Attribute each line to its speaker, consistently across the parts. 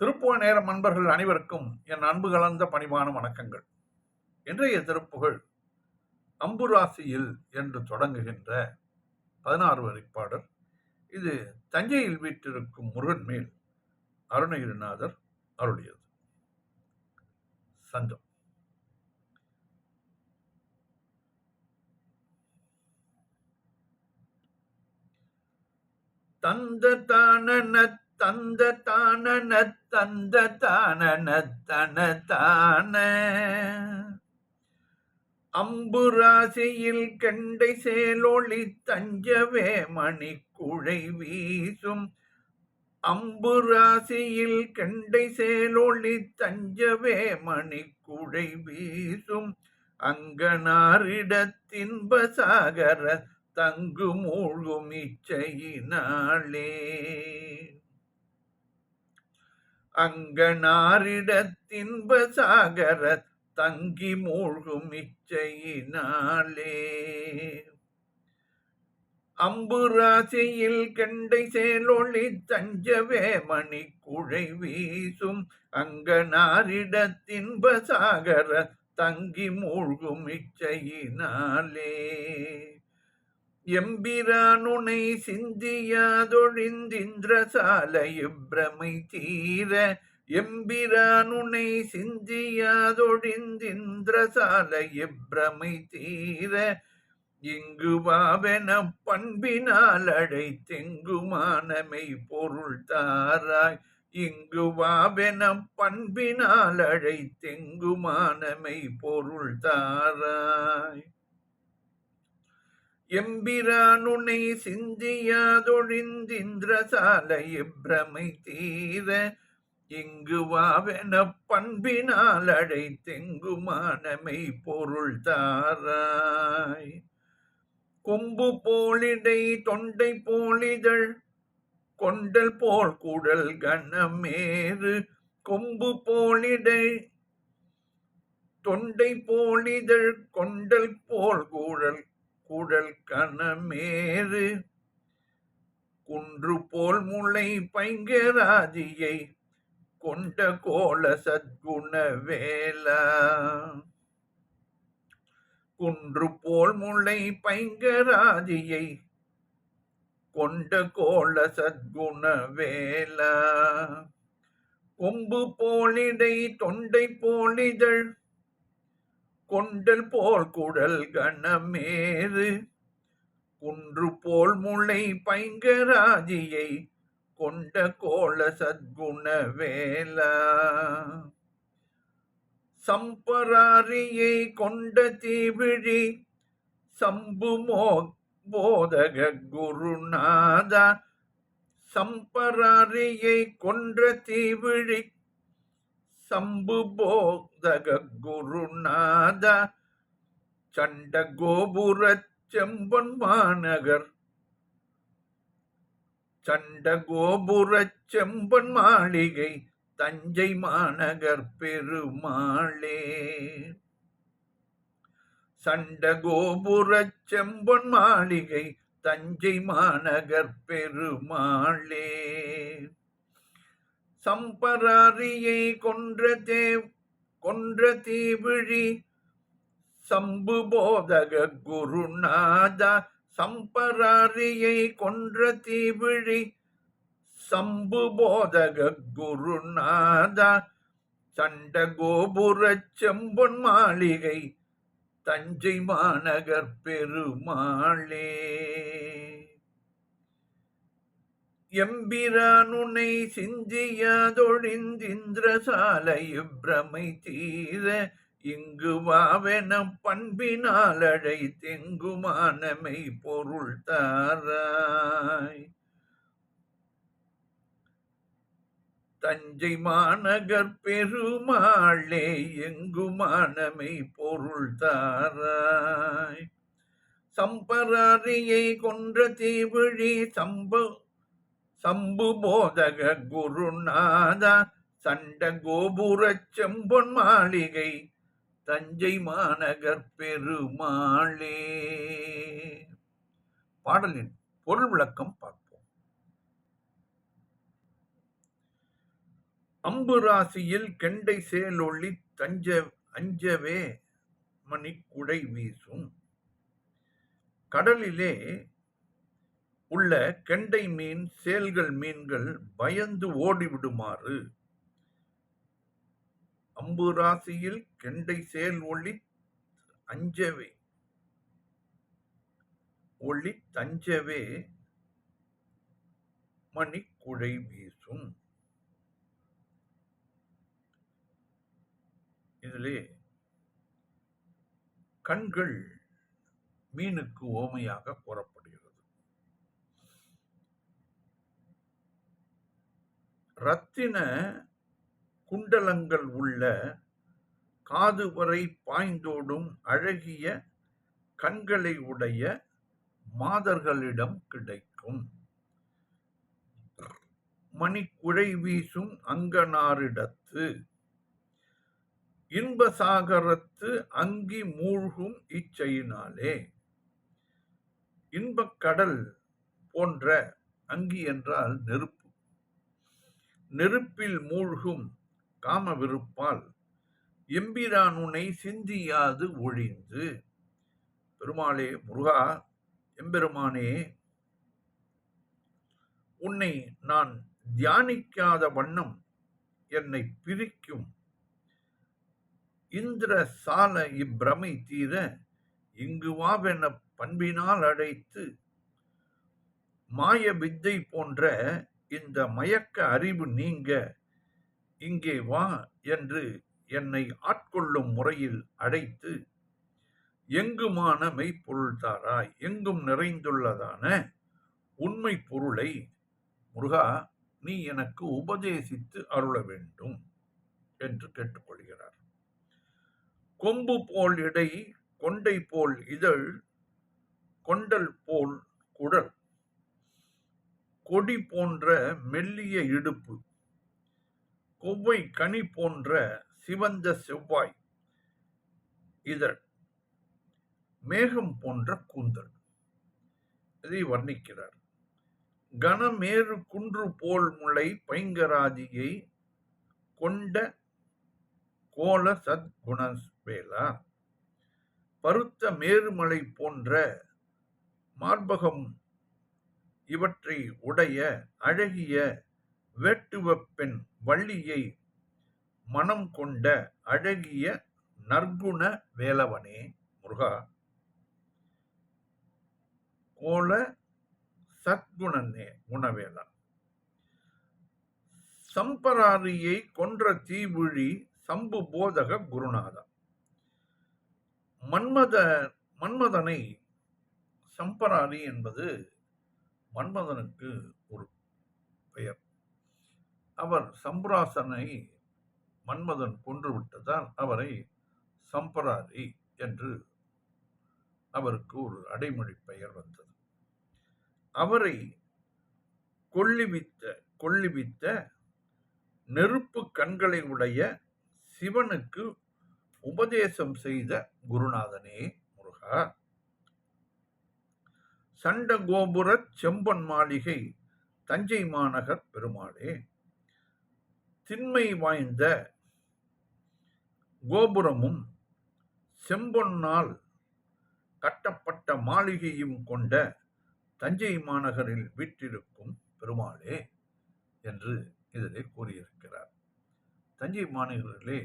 Speaker 1: திருப்புவ நேரம் அன்பர்கள் அனைவருக்கும் என் அன்பு கலந்த பணிவான வணக்கங்கள். இன்றைய திருப்புகழ் அம்புராசியில் என்று தொடங்குகின்ற பதினாறு வரிப்பாடல். இது தஞ்சையில் வீற்றிருக்கும் முருகன் மேல் அருணகிரிநாதர் அருளியது. சந்தம் தந்த தானன தந்த தானன தந்த தானன தன தான. அம்பு ராசியில் கண்டை சேலொளி தஞ்சவே மணி குழை வீசும். அம்பு ராசியில் கண்டை சேலொளி தஞ்சவே மணி குழை வீசும். அங்கனாரிடத்தின்ப சாகர தங்கு மூழ்கும் இச்சையினாளே அங்கனாரிடத்தின்ப சாகர தங்கி மூழ்கும் இச்சையினாலே. அம்பு ராசியில் கண்டை சேலொளி தஞ்சவே மணி குழை வீசும் அங்கனாரிடத்தின்ப சாகர தங்கி மூழ்கும் இச்சையினாலே. எம்பிரானுனை சிந்தியாதொழிந்திந்திர சாலை பிரமை தீர எம்பிரானுனை சிந்தியாதொழிந்திந்திர சாலை பிரமை தீர இங்கு வாவென பண்பினால் அழைத்தெங்குமானமை பொருள் தாராய் இங்கு வாவென பண்பினால் அழைத்தெங்குமானமை பொருள் தாராய் எம்பிரானுனை சிந்தியாதொழிந்திந்திர சாலை பிரமை தீர இங்கு வாவென பண்பினால் அழைத்தெங்குமானமை பொருள் தாராய். கொம்பு போலிடை தொண்டை போலிதழ் கொண்டல் போல் குடல் கணமேறு கொம்பு போலிடை தொண்டை போலிதழ் கொண்டல் போல் குழல் குடல் கணமேறு குன்று போல் முளை பைங்கராஜியை கொண்ட கோல சத்குண வேலா குன்று போல் முளை பைங்கராஜியை கொண்ட கோல சத்குண வேலா கொம்பு போலிடை தொண்டை போலிதழ் கொண்டல் போல் குடல் கணமேறு குன்று போல் முளை பைங்கராஜியை கொண்ட கோல சத்குண வேலா. சம்பராரியை கொண்ட தீவிழி சம்பு மோ போதக குருநாதா. சம்பராரியை கொன்ற தீவிழி சம்பு போதக குருநாத சண்ட கோபுர செம்பன் மாநகர். சண்ட கோபுர செம்பன் மாளிகை தஞ்சை மாநகர் பெருமாளே. சண்ட கோபுர செம்பன் மாளிகை தஞ்சை மாநகர் பெருமாளே. சம்பராரியை கொன்ற தேவ் கொன்ற தீவிழி சம்பு போதக குருநாதா சம்பராரியை கொன்ற தீவிழி சம்பு போதக குருநாதா சண்ட கோபுர செம்பொன் மாளிகை தஞ்சை மாநகர் பெருமாளே. எம்பிரானுனை சிந்தியாதொழிந்திந்திர சாலை பிரமை தீர இங்கு வாவென பண்பினால் அழை தெங்குமானமை பொருள் தாராய். தஞ்சை மாநகர் பெருமாளே எங்குமானமை பொருள் தாராய். சம்பராரியை கொன்ற தீவிழி சம்ப சம்பு போதக குருநாதா சண்ட கோபுர செம்பொன் மாளிகை தஞ்சை மாநகர் பெருமாளே. பாடலின் பொருள் விளக்கம் பார்ப்போம். அம்பு ராசியில் கெண்டை சேலொள்ளி தஞ்ச அஞ்சவே மணி குடை வீசும். கடலிலே உள்ள கெண்டை மீன் சேல்கள் மீன்கள் பயந்து ஓடிவிடுமாறு. அம்பு ராசியில் கெண்டை சேல் ஒளி அஞ்சவே ஒளி தஞ்சவே. மணி குழை வீசும். இதிலே கண்கள் மீனுக்கு ஓமையாக கூறப்படும் ரத்தின குண்டலங்கள் உள்ள காது வரை பாய்ந்தோடும் அழகிய கண்களை உடைய மாதர்களிடம் கிடைக்கும். மணிக்குழை வீசும் அங்கனாரிடத்து இன்பசாகரத்து அங்கி மூழ்கும் இச்செயினாலே. இன்பக்கடல் போன்ற அங்கி என்றால் நெருப்பு. நெருப்பில் மூழ்கும் காம விருப்பால் எம்பிரான் உன்னை சிந்தியாது ஒழிந்து. பெருமாளே முருகா எம்பெருமானே உன்னை நான் தியானிக்காத வண்ணம் என்னை பிரிக்கும். இந்திர சால இப்பிரமை தீர இங்கு வாவென பண்பினால் அழைத்து மாய வித்தை போன்ற இந்த மயக்க அறிவு நீங்க இங்கே வா என்று என்னை ஆட்கொள்ளும் முறையில் அழைத்து எங்குமான மெய்ப்பொருள் தாராய் எங்கும் நிறைந்துள்ளதான உண்மை பொருளை முருகா நீ எனக்கு உபதேசித்து அருள வேண்டும் என்று கேட்டுக்கொள்கிறார். கொம்பு போல் இடை கொண்டை போல் இதழ் கொண்டல் போல் குடல் கொடி போன்ற மெல்லிய இடுப்பு கொவ்வை கனி போன்ற சிவந்த செவ்வாய் இதழ் மேகம் போன்ற கூந்தல். இதை வர்ணிக்கிறார். கனமேறு குன்று போல் முளை பைங்கராதியை கொண்ட கோல சத்குணஸ்வேலா பருத்த மேருமலை போன்ற மார்பகம் இவற்றை உடைய அழகிய வேட்டுவப்பெண் வள்ளியை மனம் கொண்ட அழகிய நற்குண வேலவனே முருகா. கோல சத்குணனே குணவேலன். சம்பராரியை கொன்ற தீவிழி சம்பு போதக குருநாதன். மன்மத மன்மதனை சம்பராரி என்பது மன்மதனுக்கு ஒரு பெயர். அவர் சம்பராசனை மன்மதன் கொன்றுவிட்டதால் அவரை சம்பராரி என்று அவருக்கு ஒரு அடைமொழி பெயர் வந்தது. அவரை கொள்ளிவித்த கொள்ளிவித்த நெருப்பு கண்களை உடைய சிவனுக்கு உபதேசம் செய்த குருநாதனே முருகா. சண்ட கோபுர செம்பன் மாளிகை தஞ்சை மாநகர் பெருமாளே. திண்மை வாய்ந்த கோபுரமும் செம்பொன்னால் கட்டப்பட்ட மாளிகையும் கொண்ட தஞ்சை மாநகரில் வீற்றிருக்கும் பெருமாளே என்று இதிலே கூறியிருக்கிறார். தஞ்சை மாநகரிலே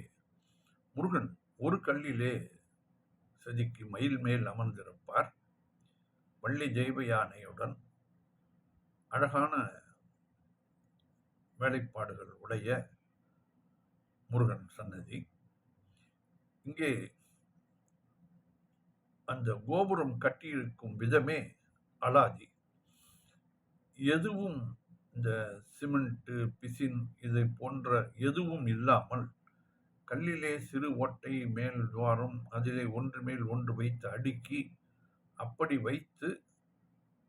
Speaker 1: முருகன் ஒரு கல்லிலே செதுக்கி மயில் மேல் அமர்ந்திருப்பார். வள்ளி தெய்வ யானையுடன் அழகான வேலைப்பாடுகள் உடைய முருகன் சன்னதி. இங்கே அந்த கோபுரம் கட்டியிருக்கும் விதமே அலாதி. எதுவும் இந்த சிமெண்ட்டு பிசின் இதை போன்ற எதுவும் இல்லாமல் கல்லிலே சிறு ஓட்டை மேல் துவாரம் அதிலே ஒன்று மேல் ஒன்று வைத்து அடுக்கி அப்படி வைத்து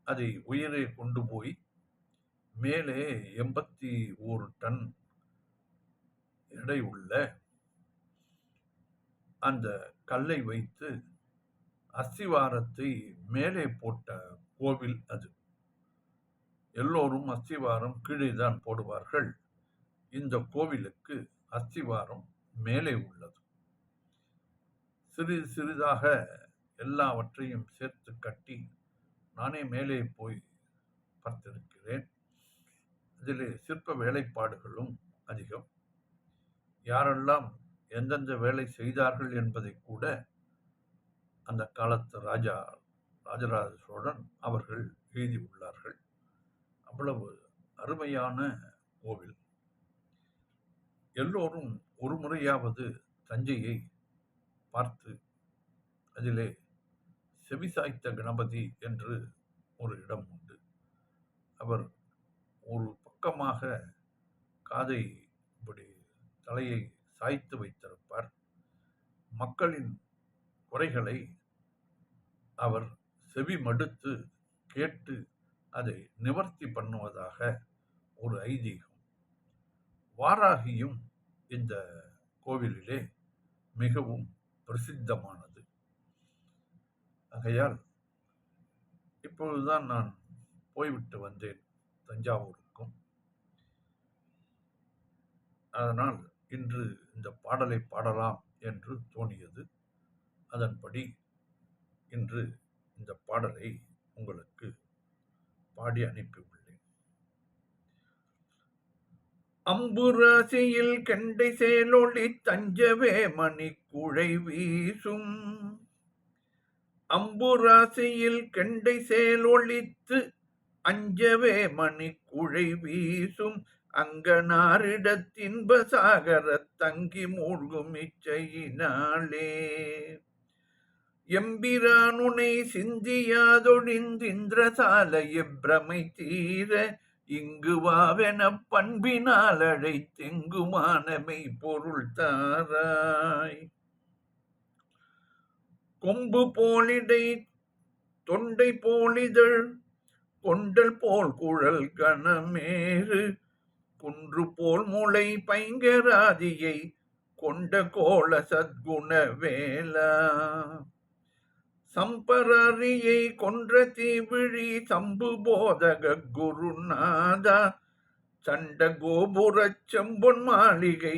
Speaker 1: அதை உயரே கொண்டு போய் மேலே எண்பத்தி ஓரு டன் எடை உள்ள அந்த கல்லை வைத்து அஸ்திவாரத்தை மேலே போட்ட கோவில் அது. எல்லோரும் அஸ்திவாரம் கீழே தான் போடுவார்கள். இந்த கோவிலுக்கு அஸ்திவாரம் மேலே உள்ளது. சிறிது சிறிதாக எல்லாவற்றையும் சேர்த்து கட்டி நானே மேலே போய் பார்த்திருக்கிறேன். இதில் சிற்ப வேலைப்பாடுகளும் அதிகம். யாரெல்லாம் எந்தெந்த வேலை செய்தார்கள் என்பதை கூட அந்த காலத்து ராஜா ராஜராஜ சோழன் அவர்கள் எழுதியுள்ளார்கள் அவ்வளவு அருமையான கோவில். எல்லோரும் ஒரு முறையாவது தஞ்சையை பார்த்து அதிலே செவிசாய்த்த கணபதி என்று ஒரு இடம் உண்டு. அவர் ஒரு பக்கமாக காதை இப்படி தலையை சாய்த்து வைத்திருப்பார். மக்களின் குறைகளை அவர் செவி மடுத்து கேட்டு அதை நிவர்த்தி பண்ணுவதாக ஒரு ஐதீகம். வாராகியும் இந்த கோவிலிலே மிகவும் பிரசித்தமானது. ஆகையால் இப்பொழுதுதான் நான் போய்விட்டு வந்தேன் தஞ்சாவூருக்கும். அதனால் இன்று இந்த பாடலை பாடலாம் என்று தோணியது. அதன்படி இன்று இந்த பாடலை உங்களுக்கு பாடி அனுப்பியுள்ளேன். அம்புராசியில் கெண்டை செயலொளி தஞ்சவே மணி குழை வீசும் அம்புராசியில் கெண்டை சேலொளித்து அஞ்சவே மணி குழை வீசும் அங்கனாரிடத்தின்ப சாகர தங்கி மூழ்கும் இச்சையினாலே. எம்பிரானுனை சிந்தியாதொழிந்திந்திரசால எப்ரமை தீர இங்கு வாவென பண்பினால் அழைத்தெங்குமானமை பொருள் தாராய். கொம்பு போலிடை தொண்டை போலிதழ் கொண்டல் போல் குழல் கணமேறு குன்று போல் முளை பைங்கராதியை கொண்ட கோல சத்குண வேலா. சம்பரரியை கொன்ற தீவிழி சம்பு போதக குருநாதா சண்ட கோபுர செம்பொன் மாளிகை